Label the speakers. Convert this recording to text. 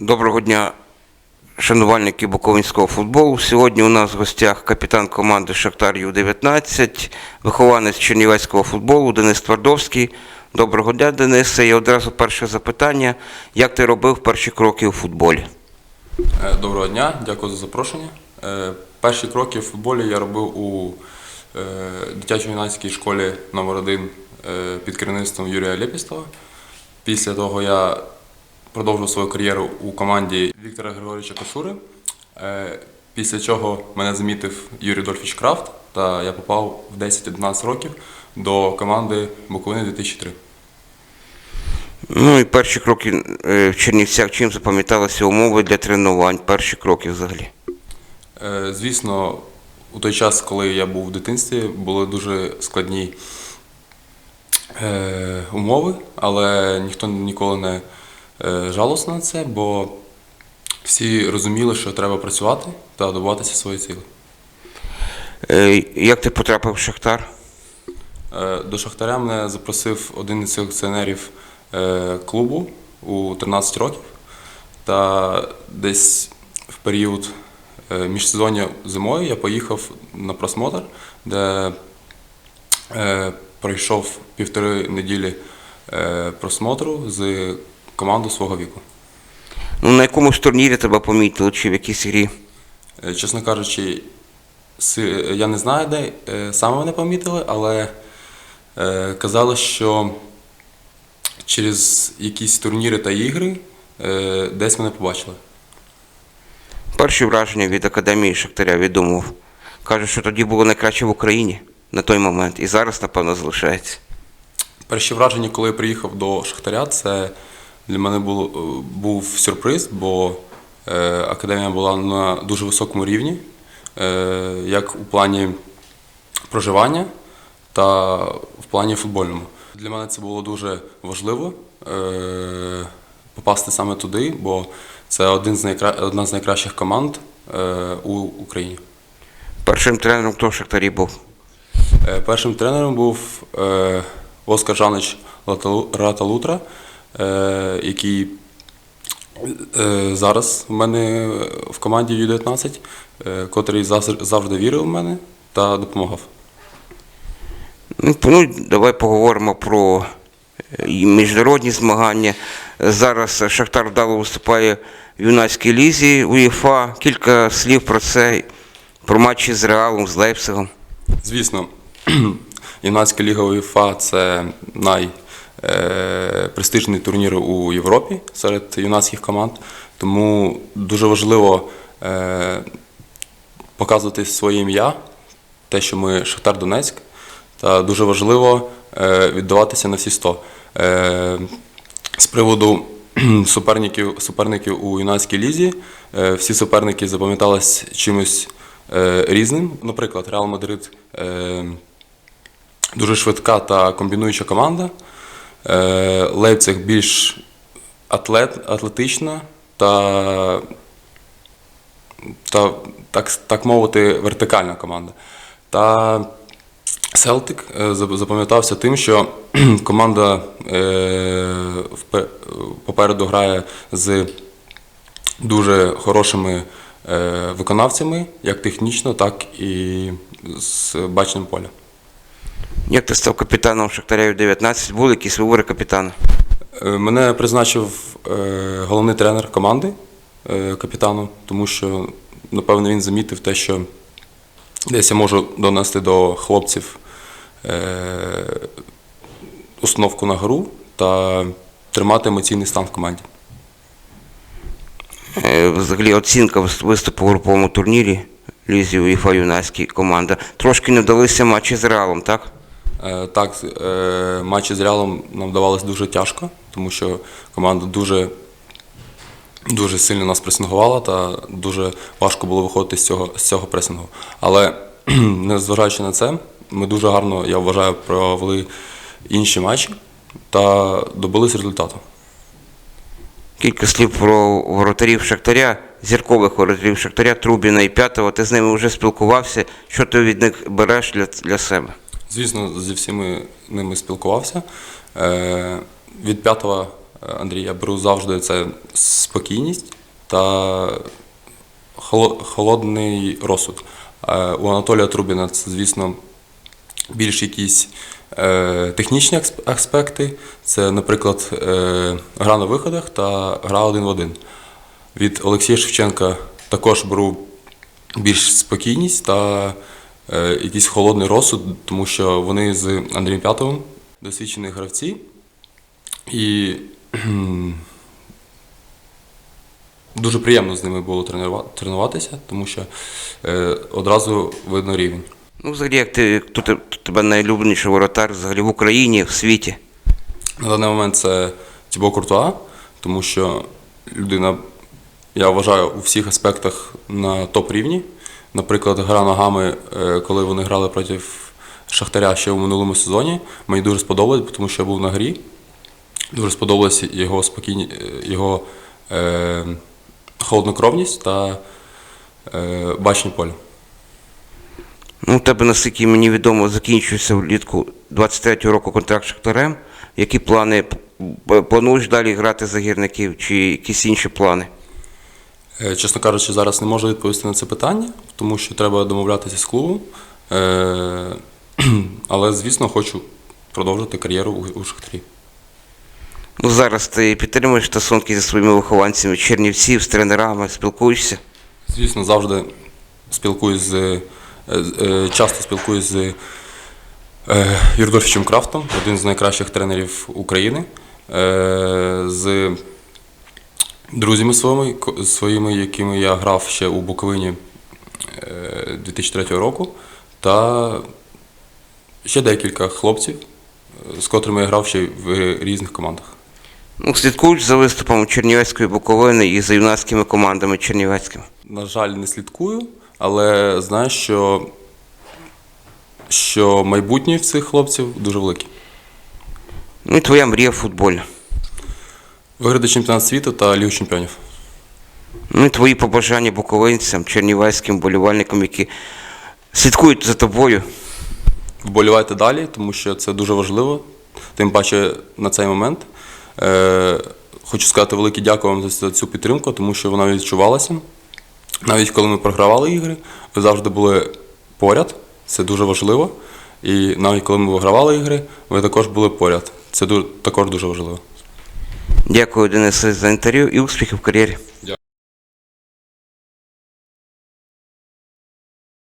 Speaker 1: Доброго дня, шанувальники буковинського футболу. Сьогодні у нас в гостях капітан команди Шахтар Ю-19, вихованець чернівецького футболу Денис Твардовський. Доброго дня, Денисе. І одразу перше запитання. Як ти робив перші кроки у футболі?
Speaker 2: Е, Доброго дня, дякую за запрошення. Е, Перші кроки в футболі я робив у е, дитячо-юнацькій школі номер 1 під керівництвом Юрія Лєпістова. Після того я продовжив свою кар'єру у команді Віктора Григоровича Кошури. Е, Після чого мене замітив Юрій Дольфіч Крафт, та я попав в 10-11 років до команди Буковини 2003.
Speaker 1: Ну і перші кроки е, в Чернівцях. Чим запам'яталися умови для тренувань? Перші кроки взагалі.
Speaker 2: Е, Звісно, у той час, коли я був в дитинстві, були дуже складні умови, але ніхто ніколи не е, жалувався на це, бо всі розуміли, що треба працювати та добуватися своєї цілі.
Speaker 1: Е, Як ти потрапив в Шахтар?
Speaker 2: Е, До Шахтаря мене запросив один із селекціонерів клубу у 13 років. Та десь в період міжсезоння зимою я поїхав на просмотр, де пройшов півтори неділі просмотру з командою свого віку.
Speaker 1: Ну, на якомусь турнірі тебе помітили, чи в якійсь грі?
Speaker 2: Е, Чесно кажучи, си- я не знаю, де е, саме мене помітили, але е, казали, що через якісь турніри та ігри е, десь мене побачили.
Speaker 1: Перші враження від академії Шахтаря відомов. Каже, що тоді було найкраще в Україні на той момент, і зараз, напевно, залишається.
Speaker 2: Перші враження, коли я приїхав до Шахтаря, це для мене було, е, був сюрприз, бо е, академія була на дуже високому рівні, е, як у плані проживання та в плані футбольному. Для мене це було дуже важливо е, попасти саме туди, бо це один з найкра... одна з найкращих команд е, у Україні.
Speaker 1: Першим тренером хто в Шахтарі був?
Speaker 2: Е, Першим тренером був е, Оскар Жанич Раталутра, який е, зараз в мене в команді Ю-19, е, котрий завжди, вірив в мене та допомагав.
Speaker 1: Ну, ну, давай поговоримо про е, міжнародні змагання. Зараз Шахтар вдало виступає в юнацькій лізі УЄФА. Кілька слів про це, про матчі з Реалом, з Лейпцигом.
Speaker 2: Звісно, юнацька ліга УЄФА – це найпрестижний турнір у Європі серед юнацьких команд. Тому дуже важливо е, показувати своє ім'я, те, що ми Шахтар Донецьк, та дуже важливо е, віддаватися на всі 100. Е, з приводу суперників, суперників у юнацькій лізі, е, всі суперники запам'ятались чимось е, різним. Наприклад, Реал Мадрид е, дуже швидка та комбінуюча команда. Е, Лейпциг більш атлет, атлетична та, та так, так мовити, вертикальна команда. Та Селтик е, запам'ятався тим, що команда е, попереду грає з дуже хорошими виконавцями, як технічно, так і з баченням поля.
Speaker 1: Як ти став капітаном Шахтаря Ю-19? Були якісь вибори капітана?
Speaker 2: Е, Мене призначив е, головний тренер команди е, капітаном, тому що, напевно, він замітив те, що десь я можу донести до хлопців установку на гру та тримати емоційний стан в команді.
Speaker 1: Взагалі оцінка виступу у груповому турнірі Лізі УЄФА юнацькій команда. Трошки не вдалися матчі з Реалом, так?
Speaker 2: Е, Так, е, матчі з Реалом нам вдавалося дуже тяжко, тому що команда дуже, дуже сильно нас пресингувала та дуже важко було виходити з цього, з цього пресингу. Але незважаючи на це, ми дуже гарно, я вважаю, провели інші матчі та добились результату.
Speaker 1: Кілька слів про воротарів Шахтаря, зіркових воротарів Шахтаря, Трубіна і П'ятого. Ти з ними вже спілкувався. Що ти від них береш для, для себе?
Speaker 2: Звісно, зі всіми ними спілкувався. Е, від п'ятого Андрій, я беру завжди це спокійність та холодний розсуд. Е, У Анатолія Трубіна це, звісно, більш якісь е, технічні аспекти. Це, наприклад, е, гра на виходах та гра один в один. Від Олексія Шевченка також беру більш спокійність та е, якийсь холодний розсуд, тому що вони з Андрієм П'ятовим досвідчені гравці. І дуже приємно з ними було тренуватися, тому що е, одразу видно рівень.
Speaker 1: Ну, взагалі, як ти, те- тебе найлюбленіший воротар взагалі в Україні, в світі?
Speaker 2: На даний момент це Тібо Куртуа, тому що людина, я вважаю, у всіх аспектах на топ-рівні. Наприклад, гра ногами, е, коли вони грали проти Шахтаря ще у минулому сезоні, мені дуже сподобалось, тому що я був на грі. Дуже сподобалася його спокійні, е, його е, холоднокровність та е, бачення поля.
Speaker 1: Ну, у тебе, наскільки мені відомо, закінчується влітку 23-го року контракт з Шахтарем. Які плани? Плануєш далі грати за гірників чи якісь інші плани?
Speaker 2: Е, Чесно кажучи, зараз не можу відповісти на це питання, тому що треба домовлятися з клубом. Е, Але, звісно, хочу продовжити кар'єру у- Шахтарі.
Speaker 1: Ну, зараз ти підтримуєш стосунки зі своїми вихованцями Чернівців, з тренерами, спілкуєшся?
Speaker 2: Звісно, завжди спілкуюсь з е, часто спілкуюсь з е, Крафтом, один з найкращих тренерів України, з друзями своїми, своїми, якими я грав ще у Буковині е, 2003 року, та ще декілька хлопців, е, з котрими я грав ще в різних командах.
Speaker 1: Ну, слідкуєш за виступом Чернівецької Буковини і за юнацькими командами Чернівецькими.
Speaker 2: На жаль, не слідкую, але знаю, що, що майбутнє в цих хлопців дуже велике.
Speaker 1: Ну і твоя мрія футбольна.
Speaker 2: Виграти чемпіонат світу та Лігу чемпіонів.
Speaker 1: Ну і твої побажання буковинцям, чернівецьким болівальникам, які слідкують за тобою.
Speaker 2: Вболівайте далі, тому що це дуже важливо, тим паче на цей момент. Е, хочу сказати велике дякую вам за цю підтримку, тому що вона відчувалася. Навіть коли ми програвали ігри, ви завжди були поряд, це дуже важливо. І навіть коли ми вигравали ігри, ви також були поряд. Це також дуже важливо.
Speaker 1: Дякую, Денисе, за інтерв'ю і успіхів в кар'єрі.